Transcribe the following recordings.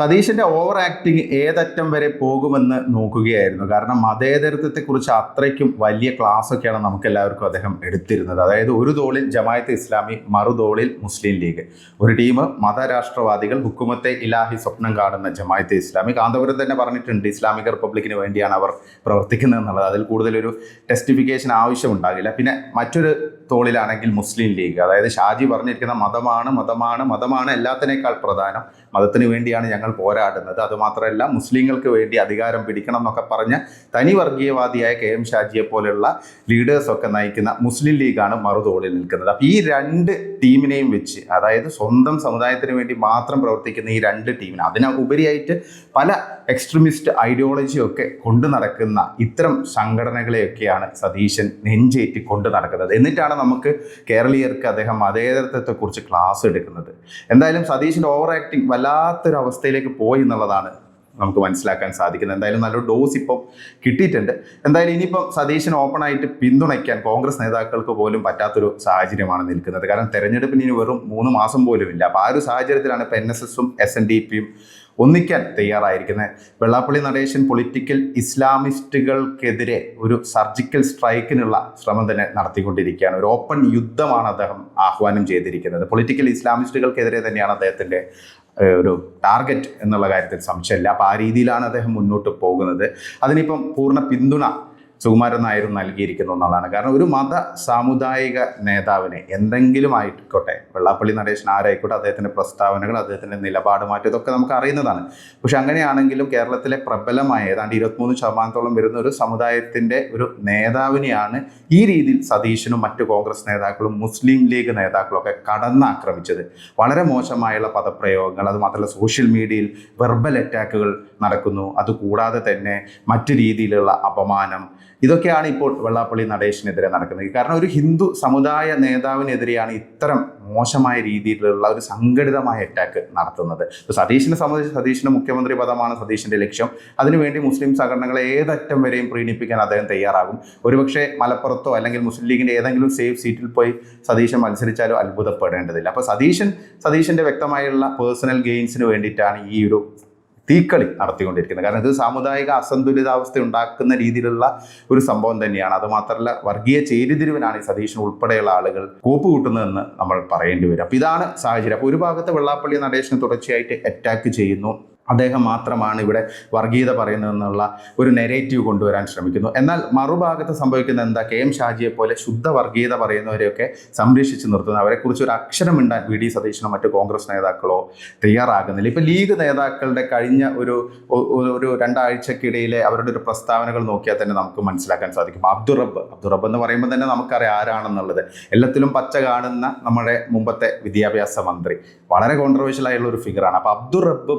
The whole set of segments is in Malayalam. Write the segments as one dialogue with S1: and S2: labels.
S1: സതീശന്റെ ഓവർ ആക്ടിങ് ഏതറ്റം വരെ പോകുമെന്ന് നോക്കുകയായിരുന്നു. കാരണം മതേതരത്വത്തെക്കുറിച്ച് അത്രയ്ക്കും വലിയ ക്ലാസ് ഒക്കെയാണ് നമുക്ക് എല്ലാവർക്കും അദ്ദേഹം എടുത്തിരുന്നത്. അതായത് ഒരു തോളിൽ ജമായത്ത് ഇസ്ലാമി മറുതോളിൽ മുസ്ലിം ലീഗ്. ഒരു ടീം മതരാഷ്ട്രവാദികൾ ഹുക്കുമത്തെ ഇലാഹി സ്വപ്നം കാണുന്ന ജമായത്ത് ഇസ്ലാമി. കാന്തപുരം തന്നെ പറഞ്ഞിട്ടുണ്ട് ഇസ്ലാമിക റിപ്പബ്ലിക്കിന് വേണ്ടിയാണ് അവർ പ്രവർത്തിക്കുന്നത് എന്നുള്ളത് അതിൽ കൂടുതലൊരു ടെസ്റ്റിഫിക്കേഷൻ ആവശ്യമുണ്ടാകില്ല. പിന്നെ മറ്റൊരു തോളിലാണെങ്കിൽ മുസ്ലിം ലീഗ്. അതായത് ഷാജി പറഞ്ഞിരിക്കുന്ന മതമാണ് മതമാണ് മതമാണ് എല്ലാത്തിനേക്കാൾ പ്രധാനം. മതത്തിന് വേണ്ടിയാണ് ഞങ്ങൾ പോരാടുന്നത്. അതുമാത്രമല്ല മുസ്ലിങ്ങൾക്ക് വേണ്ടി അധികാരം പിടിക്കണം എന്നൊക്കെ പറഞ്ഞ് തനി വർഗീയവാദിയായ കെ എം ഷാജിയെ പോലെയുള്ള ലീഡേഴ്സൊക്കെ നയിക്കുന്ന മുസ്ലിം ലീഗാണ് മറുതോളിൽ നിൽക്കുന്നത്. അപ്പോൾ ഈ രണ്ട് ടീമിനെയും വെച്ച് അതായത് സ്വന്തം സമുദായത്തിന് വേണ്ടി മാത്രം പ്രവർത്തിക്കുന്ന ഈ രണ്ട് ടീമിന് അതിന് ഉപരിയായിട്ട് പല എക്സ്ട്രീമിസ്റ്റ് ഐഡിയോളജിയൊക്കെ കൊണ്ടു നടക്കുന്ന ഇത്തരം സംഘടനകളെയൊക്കെയാണ് സതീശൻ നെഞ്ചേറ്റി കൊണ്ടു നടക്കുന്നത്. എന്നിട്ടാണ് നമുക്ക് കേരളീയർക്ക് അദ്ദേഹം മതേതരത്വത്തെക്കുറിച്ച് ക്ലാസ് എടുക്കുന്നത്. എന്തായാലും സതീഷിന്റെ ഓവർ ആക്ടിങ് വല്ലാത്തൊരു അവസ്ഥയിലേക്ക് പോയി എന്നുള്ളതാണ് നമുക്ക് മനസ്സിലാക്കാൻ സാധിക്കുന്നത് എന്തായാലും നല്ലൊരു ഡോസ് ഇപ്പം കിട്ടിയിട്ടുണ്ട്. എന്തായാലും ഇനിയിപ്പം സതീശൻ ഓപ്പൺ ആയിട്ട് പിന്തുണയ്ക്കാൻ കോൺഗ്രസ് നേതാക്കൾക്ക് പോലും പറ്റാത്തൊരു സാഹചര്യമാണ് നിൽക്കുന്നത്. കാരണം തെരഞ്ഞെടുപ്പിന് ഇനി വെറും മൂന്ന് മാസം പോലും ഇല്ല. അപ്പോൾ ആ ഒരു സാഹചര്യത്തിലാണ് ഇപ്പോൾ എൻ എസ് എസും എസ് എൻ ഡി പിയും ഒന്നിക്കാൻ തയ്യാറായിരിക്കുന്നത്. വെള്ളാപ്പള്ളി നടേശൻ പൊളിറ്റിക്കൽ ഇസ്ലാമിസ്റ്റുകൾക്കെതിരെ ഒരു സർജിക്കൽ സ്ട്രൈക്കിനുള്ള ശ്രമം തന്നെ നടത്തിക്കൊണ്ടിരിക്കുകയാണ്. ഒരു ഓപ്പൺ യുദ്ധമാണ് അദ്ദേഹം ആഹ്വാനം ചെയ്തിരിക്കുന്നത്. പൊളിറ്റിക്കൽ ഇസ്ലാമിസ്റ്റുകൾക്കെതിരെ തന്നെയാണ് അദ്ദേഹത്തിന്റെ ഒരു ടാർഗറ്റ് എന്നുള്ള കാര്യത്തിൽ സംശയമില്ല. അപ്പോൾ ആ രീതിയിലാണ് അദ്ദേഹം മുന്നോട്ട് പോകുന്നത്. അതിനിപ്പം പൂർണ പിന്തുണ സുകുമാരൻ നായരും നൽകിയിരിക്കുന്നു എന്നുള്ളതാണ് കാരണം ഒരു മത സാമുദായിക നേതാവിനെ എന്തെങ്കിലും ആയിക്കോട്ടെ വെള്ളാപ്പള്ളി നടേശൻ ആരായിക്കോട്ടെ അദ്ദേഹത്തിന്റെ പ്രസ്താവനകൾ അദ്ദേഹത്തിന്റെ നിലപാട് മാറ്റം ഇതൊക്കെ നമുക്ക് അറിയുന്നതാണ്. പക്ഷെ അങ്ങനെയാണെങ്കിലും കേരളത്തിലെ പ്രബലമായ ഏതാണ്ട് ഇരുപത്തിമൂന്ന് ശതമാനത്തോളം വരുന്ന ഒരു സമുദായത്തിന്റെ ഒരു നേതാവിനെയാണ് ഈ രീതിയിൽ സതീശനും മറ്റു കോൺഗ്രസ് നേതാക്കളും മുസ്ലിം ലീഗ് നേതാക്കളും ഒക്കെ കടന്നാക്രമിച്ചത്. വളരെ മോശമായുള്ള പദപ്രയോഗങ്ങൾ അതുമാത്രമല്ല സോഷ്യൽ മീഡിയയിൽ വെർബൽ അറ്റാക്കുകൾ നടക്കുന്നു. അതുകൂടാതെ തന്നെ മറ്റു രീതിയിലുള്ള അപമാനം ഇതൊക്കെയാണ് ഇപ്പോൾ വെള്ളാപ്പള്ളി നടേശനെതിരെ നടക്കുന്നത്. കാരണം ഒരു ഹിന്ദു സമുദായ നേതാവിനെതിരെയാണ് ഇത്തരം മോശമായ രീതിയിലുള്ള ഒരു സംഘടിതമായ അറ്റാക്ക് നടത്തുന്നത്. ഇപ്പോൾ സതീഷിനെ സംബന്ധിച്ച് സതീഷിന്റെ മുഖ്യമന്ത്രി പദമാണ് സതീഷിന്റെ ലക്ഷ്യം. അതിനുവേണ്ടി മുസ്ലിം സംഘടനകളെ ഏതറ്റം വരെയും പ്രീണിപ്പിക്കാൻ അദ്ദേഹം തയ്യാറാകും. ഒരുപക്ഷെ മലപ്പുറത്തോ അല്ലെങ്കിൽ മുസ്ലിം ലീഗിന്റെ ഏതെങ്കിലും സേഫ് സീറ്റിൽ പോയി സതീശൻ മത്സരിച്ചാലോ അത്ഭുതപ്പെടേണ്ടതില്ല. അപ്പോൾ സതീശൻ സതീശന്റെ വ്യക്തമായുള്ള പേഴ്സണൽ ഗെയിൻസിന് വേണ്ടിയിട്ടാണ് ഈ ഒരു തീക്കളി നടത്തിക്കൊണ്ടിരിക്കുന്നത്. കാരണം ഇത് സാമുദായിക അസന്തുലിതാവസ്ഥ ഉണ്ടാക്കുന്ന രീതിയിലുള്ള ഒരു സംഭവം തന്നെയാണ്. അതുമാത്രമല്ല വർഗീയ ചേരിതിരിവിനാണ് ഈ സതീശൻ ഉൾപ്പെടെയുള്ള ആളുകൾ കോപ്പ് കൂട്ടുന്നതെന്ന് നമ്മൾ പറയേണ്ടി വരും. അപ്പോൾ ഇതാണ് സാഹചര്യം. അപ്പോൾ ഒരു ഭാഗത്ത് വെള്ളാപ്പള്ളി നടേശനെ തുടർച്ചയായിട്ട് അറ്റാക്ക് ചെയ്യുന്നു. അദ്ദേഹം മാത്രമാണ് ഇവിടെ വർഗീയത പറയുന്നതെന്നുള്ള ഒരു നെരേറ്റീവ് കൊണ്ടുവരാൻ ശ്രമിക്കുന്നു. എന്നാൽ മറുഭാഗത്ത് സംഭവിക്കുന്ന എന്താ? കെ എം ഷാജിയെ പോലെ ശുദ്ധ വർഗീയത പറയുന്നവരെയൊക്കെ സംരക്ഷിച്ച് നിർത്തുന്നു അവരെക്കുറിച്ച് ഒരു അക്ഷരം ഉണ്ടാൻ വി ഡി സതീശനോ മറ്റു കോൺഗ്രസ് നേതാക്കളോ തയ്യാറാകുന്നില്ല. ഇപ്പം ലീഗ് നേതാക്കളുടെ കഴിഞ്ഞ ഒരു ഒരു രണ്ടാഴ്ചക്കിടയിലെ അവരുടെ ഒരു പ്രസ്താവനകൾ നോക്കിയാൽ തന്നെ നമുക്ക് മനസ്സിലാക്കാൻ സാധിക്കും. അബ്ദുറബ് അബ്ദുറബ് എന്ന് പറയുമ്പോൾ തന്നെ നമുക്കറിയാം ആരാണെന്നുള്ളത്. എല്ലാത്തിലും പച്ച കാണുന്ന നമ്മുടെ മുമ്പത്തെ വിദ്യാഭ്യാസ മന്ത്രി. വളരെ കോൺട്രവേഴ്ഷ്യൽ ആയുള്ള ഒരു ഫിഗറാണ് അപ്പോൾ അബ്ദുറബ് റബ്ബ്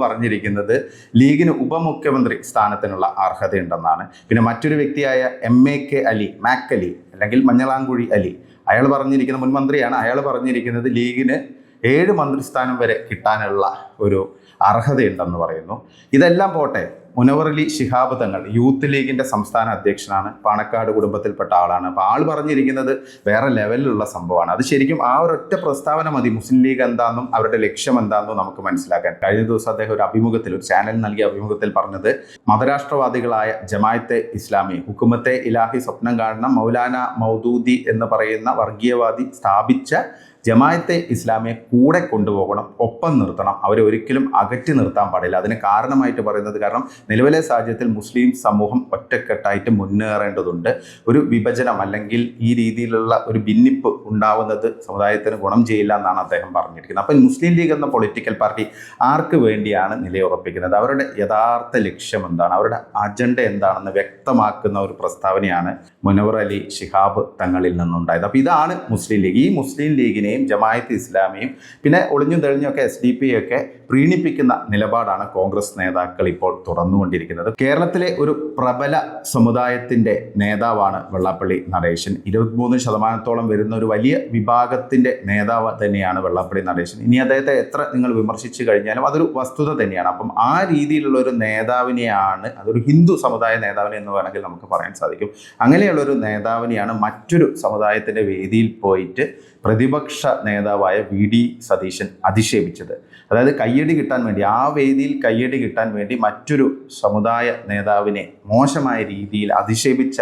S1: പറഞ്ഞിരിക്കുന്നത് ലീഗിന് ഉപമുഖ്യമന്ത്രി സ്ഥാനത്തിനുള്ള അർഹതയുണ്ടെന്നാണ്. പിന്നെ മറ്റൊരു വ്യക്തിയായ M A K Ali Mak Ali അല്ലെങ്കിൽ മഞ്ഞളാങ്കുഴി അലി. അയാൾ പറഞ്ഞിരിക്കുന്ന മുൻമന്ത്രിയാണ് അയാൾ പറഞ്ഞിരിക്കുന്നത് ലീഗിന് ഏഴ് മന്ത്രിസ്ഥാനം വരെ കിട്ടാനുള്ള ഒരു അർഹതയുണ്ടെന്ന് പറയുന്നു. ഇതെല്ലാം പോട്ടെ മുനവറലി ശിഹാബ് തങ്ങൾ യൂത്ത് ലീഗിന്റെ സംസ്ഥാന അധ്യക്ഷനാണ്. പാണക്കാട് കുടുംബത്തിൽപ്പെട്ട ആളാണ്. അപ്പോൾ ആൾ പറഞ്ഞിരിക്കുന്നത് വേറെ ലെവലിലുള്ള സംഭവമാണ്. അത് ശരിക്കും ആ ഒരൊറ്റ പ്രസ്താവന മതി. മുസ്ലിം ലീഗ് എന്താണെന്നും അവരുടെ ലക്ഷ്യം എന്താണെന്നും നമുക്ക് മനസ്സിലാക്കാൻ. കഴിഞ്ഞ ദിവസം അദ്ദേഹം ഒരു അഭിമുഖത്തിൽ ഒരു ചാനൽ നൽകിയ അഭിമുഖത്തിൽ പറഞ്ഞത് മതരാഷ്ട്രവാദികളായ ജമായത്തെ ഇസ്ലാമി ഹുക്കുമത്തെ ഇലാഹി സ്വപ്നം കാണുന്ന മൗലാന മൗദൂദി എന്ന് പറയുന്ന വർഗീയവാദി സ്ഥാപിച്ച ജമായത്തെ ഇസ്ലാമിയെ കൂടെ കൊണ്ടുപോകണം ഒപ്പം നിർത്തണം അവരെ ഒരിക്കലും അകറ്റി നിർത്താൻ പാടില്ല. അതിന് കാരണമായിട്ട് പറയുന്നത് കാരണം നിലവിലെ സാഹചര്യത്തിൽ മുസ്ലിം സമൂഹം ഒറ്റക്കെട്ടായിട്ട് മുന്നേറേണ്ടതുണ്ട്. ഒരു വിഭജനം അല്ലെങ്കിൽ ഈ രീതിയിലുള്ള ഒരു ഭിന്നിപ്പ് ഉണ്ടാവുന്നത് സമുദായത്തിന് ഗുണം ചെയ്യില്ല എന്നാണ് അദ്ദേഹം പറഞ്ഞിരിക്കുന്നത്. അപ്പം മുസ്ലിം ലീഗ് എന്ന പൊളിറ്റിക്കൽ പാർട്ടി ആർക്ക് വേണ്ടിയാണ് നിലയുറപ്പിക്കുന്നത്? അവരുടെ യഥാർത്ഥ ലക്ഷ്യം എന്താണ്? അവരുടെ അജണ്ട എന്താണെന്ന് വ്യക്തമാക്കുന്ന ഒരു പ്രസ്താവനയാണ് മുനവർ അലി ഷിഹാബ് തങ്ങളിൽ നിന്നുണ്ടായത്. അപ്പോൾ ഇതാണ് മുസ്ലിം ലീഗ്. ഈ മുസ്ലിം ലീഗിനെയും ജമായത്ത് ഇസ്ലാമിയും പിന്നെ ഒളിഞ്ഞും തെളിഞ്ഞൊക്കെ എസ് ഡി പി ഒക്കെ പ്രീണിപ്പിക്കുന്ന നിലപാടാണ് കോൺഗ്രസ് നേതാക്കൾ ഇപ്പോൾ തുറന്നുകൊണ്ടിരിക്കുന്നത്. കേരളത്തിലെ ഒരു പ്രബല സമുദായത്തിന്റെ നേതാവാണ് വെള്ളാപ്പള്ളി നടേശൻ. ഇരുപത്തിമൂന്ന് ശതമാനത്തോളം വരുന്ന ഒരു വലിയ വിഭാഗത്തിന്റെ നേതാവ് തന്നെയാണ് വെള്ളാപ്പള്ളി നടേശൻ. ഇനി അദ്ദേഹത്തെ എത്ര നിങ്ങൾ വിമർശിച്ചു കഴിഞ്ഞാലും അതൊരു വസ്തുത തന്നെയാണ്. അപ്പം ആ രീതിയിലുള്ള ഒരു നേതാവിനെയാണ് അതൊരു ഹിന്ദു സമുദായ നേതാവിനെ എന്ന് വേണമെങ്കിൽ നമുക്ക് പറയാൻ സാധിക്കും. അങ്ങനെയുള്ള ഒരു നേതാവിനെയാണ് മറ്റൊരു സമുദായത്തിന്റെ വേദിയിൽ പോയിട്ട് പ്രതിപക്ഷ നേതാവായ വി ഡി സതീശൻ അധിക്ഷേപിച്ചത്. അതായത് കയ്യടി കിട്ടാൻ വേണ്ടി ആ വേദിയിൽ കയ്യടി കിട്ടാൻ വേണ്ടി മറ്റൊരു സമുദായ നേതാവിനെ മോശമായ രീതിയിൽ അധിക്ഷേപിച്ച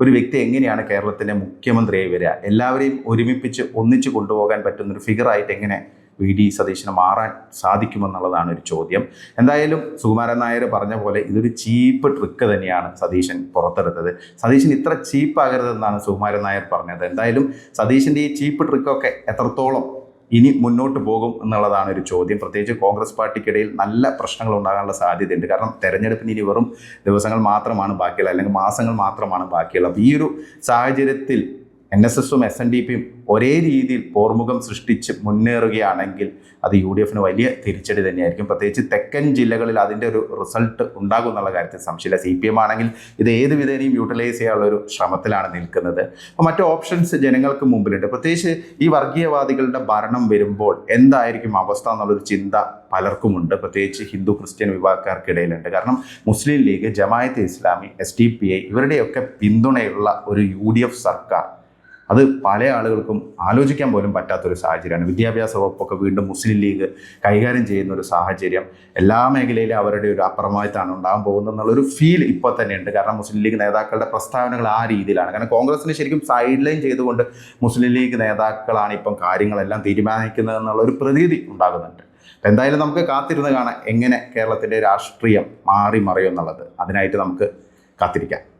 S1: ഒരു വ്യക്തി എങ്ങനെയാണ് കേരളത്തിലെ മുഖ്യമന്ത്രിയായി വരിക? എല്ലാവരെയും ഒരുമിപ്പിച്ച് ഒന്നിച്ചു കൊണ്ടുപോകാൻ പറ്റുന്ന ഒരു ഫിഗറായിട്ട് എങ്ങനെ വി ഡി സതീശന് മാറാൻ സാധിക്കുമെന്നുള്ളതാണ് ഒരു ചോദ്യം. എന്തായാലും സുകുമാരൻ നായർ പറഞ്ഞ പോലെ ഇതൊരു ചീപ്പ് ട്രിക്ക് തന്നെയാണ് സതീശൻ പുറത്തെടുത്തത്. സതീശൻ ഇത്ര ചീപ്പാകരുതെന്നാണ് സുകുമാരൻ നായർ പറഞ്ഞത്. എന്തായാലും സതീശന്റെ ഈ ചീപ്പ് ട്രിക്കൊക്കെ എത്രത്തോളം ഇനി മുന്നോട്ട് പോകും എന്നുള്ളതാണ് ഒരു ചോദ്യം. പ്രത്യേകിച്ച് കോൺഗ്രസ് പാർട്ടിക്കിടയിൽ നല്ല പ്രശ്നങ്ങൾ ഉണ്ടാകാനുള്ള സാധ്യതയുണ്ട്. കാരണം തെരഞ്ഞെടുപ്പിന് ഇനി വെറും ദിവസങ്ങൾ മാത്രമാണ് ബാക്കിയുള്ളത്. അല്ലെങ്കിൽ മാസങ്ങൾ മാത്രമാണ് ബാക്കിയുള്ളത്. അപ്പോൾ ഈ ഒരു സാഹചര്യത്തിൽ എൻ എസ് എസും എസ് എൻ ഡി പിയും ഒരേ രീതിയിൽ പോർമുഖം സൃഷ്ടിച്ച് മുന്നേറുകയാണെങ്കിൽ അത് യു ഡി എഫിന് വലിയ തിരിച്ചടി തന്നെയായിരിക്കും. പ്രത്യേകിച്ച് തെക്കൻ ജില്ലകളിൽ അതിന്റെ ഒരു റിസൾട്ട് ഉണ്ടാകും എന്നുള്ള കാര്യത്തിൽ സംശയമില്ല. സി പി എം ആണെങ്കിൽ ഇത് ഏത് വിധേനയും യൂട്ടിലൈസ് ചെയ്യാനുള്ള ഒരു ശ്രമത്തിലാണ് നിൽക്കുന്നത്. അപ്പോൾ മറ്റു ഓപ്ഷൻസ് ജനങ്ങൾക്ക് മുമ്പിലുണ്ട്. പ്രത്യേകിച്ച് ഈ വർഗീയവാദികളുടെ ഭരണം വരുമ്പോൾ എന്തായിരിക്കും അവസ്ഥ എന്നുള്ളൊരു ചിന്ത പലർക്കുമുണ്ട്. പ്രത്യേകിച്ച് ഹിന്ദു ക്രിസ്ത്യൻ വിഭാഗക്കാർക്കിടയിലുണ്ട്. കാരണം Muslim League Jamaat Islami S D P I ഇവരുടെയൊക്കെ പിന്തുണയുള്ള ഒരു യു ഡി എഫ് സർക്കാർ അത് പല ആളുകൾക്കും ആലോചിക്കാൻ പോലും പറ്റാത്തൊരു സാഹചര്യമാണ്. വിദ്യാഭ്യാസ വകുപ്പൊക്കെ വീണ്ടും മുസ്ലിം ലീഗ് കൈകാര്യം ചെയ്യുന്ന ഒരു സാഹചര്യം എല്ലാ മേഖലയിലും അവരുടെ ഒരു അപ്രമാദിത്താണ് ഉണ്ടാകാൻ പോകുന്നത് എന്നുള്ളൊരു ഫീൽ ഇപ്പോൾ തന്നെ ഉണ്ട് കാരണം മുസ്ലിം ലീഗ് നേതാക്കളുടെ പ്രസ്താവനകൾ ആ രീതിയിലാണ്. കാരണം കോൺഗ്രസിന് ശരിക്കും സൈഡ് ലൈൻ ചെയ്തുകൊണ്ട് മുസ്ലിം ലീഗ് നേതാക്കളാണ് ഇപ്പം കാര്യങ്ങളെല്ലാം തീരുമാനിക്കുന്നത് എന്നുള്ള ഒരു പ്രതീതി ഉണ്ടാകുന്നുണ്ട്. അപ്പം എന്തായാലും നമുക്ക് കാത്തിരുന്ന് കാണാം എങ്ങനെ കേരളത്തിന്റെ രാഷ്ട്രീയം മാറി മറിയും എന്നുള്ളത്. അതിനായിട്ട് നമുക്ക് കാത്തിരിക്കാം.